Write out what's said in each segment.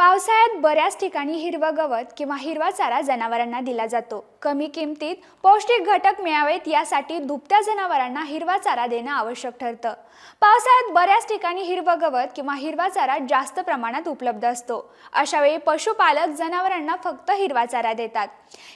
पावसाळ्यात बऱ्याच ठिकाणी हिरवं गवत किंवा हिरवा चारा जनावरांना दिला जातो. कमी किमतीत पौष्टिक घटक मिळावेत यासाठी दुभत्या जनावरांना हिरवा चारा देणं आवश्यक ठरतं. पावसाळ्यात बऱ्याच ठिकाणी हिरवं गवत किंवा हिरवा चारा जास्त प्रमाणात उपलब्ध असतो. अशावेळी पशुपालक जनावरांना फक्त हिरवा चारा देतात.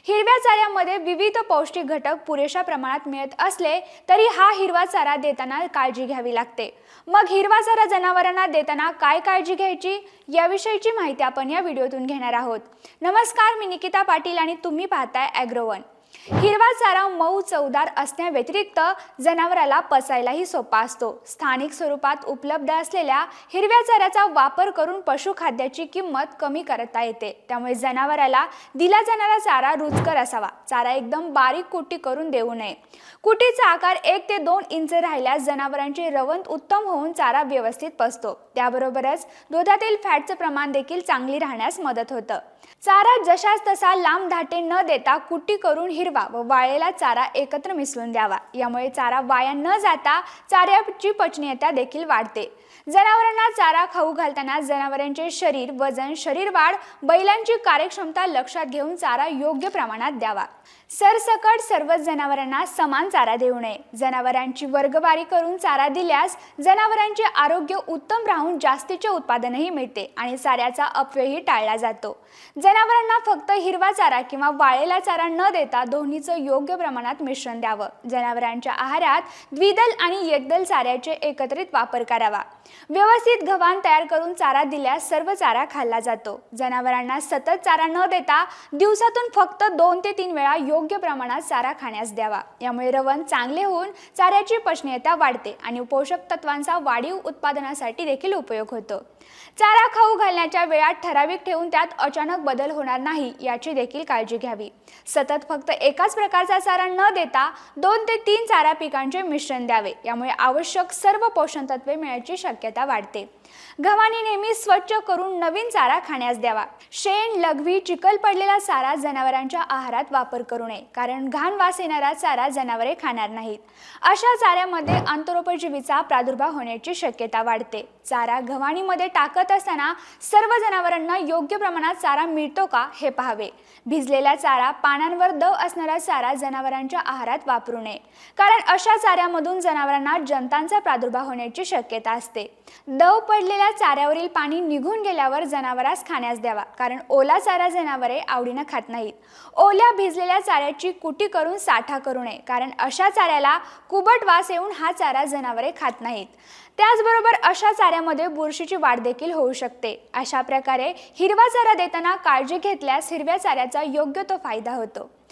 हिरव्या चाऱ्यामध्ये विविध पौष्टिक घटक पुरेशा प्रमाणात मिळत असले तरी हा हिरवा चारा देताना काळजी घ्यावी लागते. मग हिरवा चारा जनावरांना देताना काय काळजी घ्यायची? याविषयीची माहिती आपण या व्हिडिओतून घेणार आहोत. नमस्कार मी निकिता पाटील आणि तुम्ही पाहताय ॲग्रोवन हिरवा चारा मऊ चवदार असण्याव्यतिरिक्त जनावराला पचायलाही सोपा असतो. स्थानिक स्वरूपात उपलब्ध असलेल्या हिरव्या चाऱ्याचा वापर करून पशुखाद्याची किंमत कमी करता येते. त्यामुळे जनावराला दिला जाणारा चारा रुचकर असावा. चारा एकदम बारीक कुटी करून देऊ नये. कुटीचा आकार एक ते दोन इंच राहिल्यास जनावरांचे रवंत उत्तम होऊन चारा व्यवस्थित पचतो. त्याबरोबरच दुधातील फॅटचं प्रमाण देखील चांगली राहण्यास मदत होतं. चारा जशाच तसा लांब धाटे न देता कुट्टी करून हिरवा व वाळलेला चारा एकत्र मिसळून द्यावा. यामुळे चारा वाया न जाता चाऱ्याची पचनीयता देखील वाढते. जनावरांना चारा खाऊ घालताना जनावरांचे शरीर वजन शरीर वाढ बैलांची कार्यक्षमता लक्षात घेऊन चारा योग्य प्रमाणात द्यावा. सरसकट सर्वच जनावरांना समान चारा देऊ नये. जनावरांची वर्गवारी करून चारा दिल्यास जनावरांचे आरोग्य उत्तम राहून जास्तीचे उत्पादनही मिळते आणि चाऱ्याचा अपव्ययही टाळला जातो. जनावरांना फक्त हिरवा चारा किंवा वाळलेला चारा न देता दोन्हीचं योग्य प्रमाणात मिश्रण द्यावं. जनावरांच्या आहारात द्विदल आणि एकदल चाऱ्याचे एकत्रित वापर करावा. व्यवस्थित गव्हाण तयार करून चारा दिल्यास सर्व चारा खाल्ला जातो. जनावरांना सतत चारा न देता दिवसातून फक्त दोन ते तीन वेळा योग्य प्रमाणात चारा खाण्यास द्यावा. यामुळे रवण चांगले होऊन चाऱ्याची पचनीयता वाढते आणि पोषक तत्वांचा वाढीव उत्पादनासाठी देखील उपयोग होतो. चारा खाऊ घालण्याच्या वेळात ठराविक ठेवून त्यात अचानक बदल होणार नाही याची देखील काळजी घ्यावी. सतत फक्त एकाच प्रकारचा चारा न देता दोन ते तीन चारा पिकांचे मिश्रण द्यावे. यामुळे आवश्यक सर्व पोषण तत्वे मिळण्याची शक्यता वाढते. गव्हाणी नेहमी स्वच्छ करून नवीन चारा खाण्यास द्यावा. शेण लघवी चिखल पडलेला चारा जनावरांच्या आहारात वापर करू नये कारण घाण वास येणारा चारा जनावरे खाणार नाहीत. अशा चाऱ्यामध्ये आंतरोपजीवीचा प्रादुर्भाव होण्याची शक्यता वाढते. चारा गव्हाणीमध्ये टाकत असताना सर्व जनावरांना योग्य प्रमाणात चारा मिळतो का हे पाहावे. भिजलेला चारा पानांवर दव असणारा चारा जनावरांच्या आहारात वापरू नये. कारण अशा चाऱ्यामधून जनावरांना जंतांचा प्रादुर्भाव होण्याची शक्यता असते. दव पडलेल्या चाऱ्यावरील पाणी निघून गेल्यावर जनावरास खाण्यास द्यावा. कारण ओला चारा जनावरे आवडीनं खात नाहीत. ओल्या भिजलेल्या चाऱ्याची कुटी करून साठा करू नये. कारण अशा चाऱ्याला कुबट वास येऊन हा चारा जनावरे खात नाहीत. त्याचबरोबर अशा चाऱ्यामध्ये बुरशीची वाढ देखील होऊ शकते. अशा प्रकारे हिरवा चारा देताना काळजी घेतल्यास हिरव्या चाऱ्याचा योग्य तो फायदा होतो.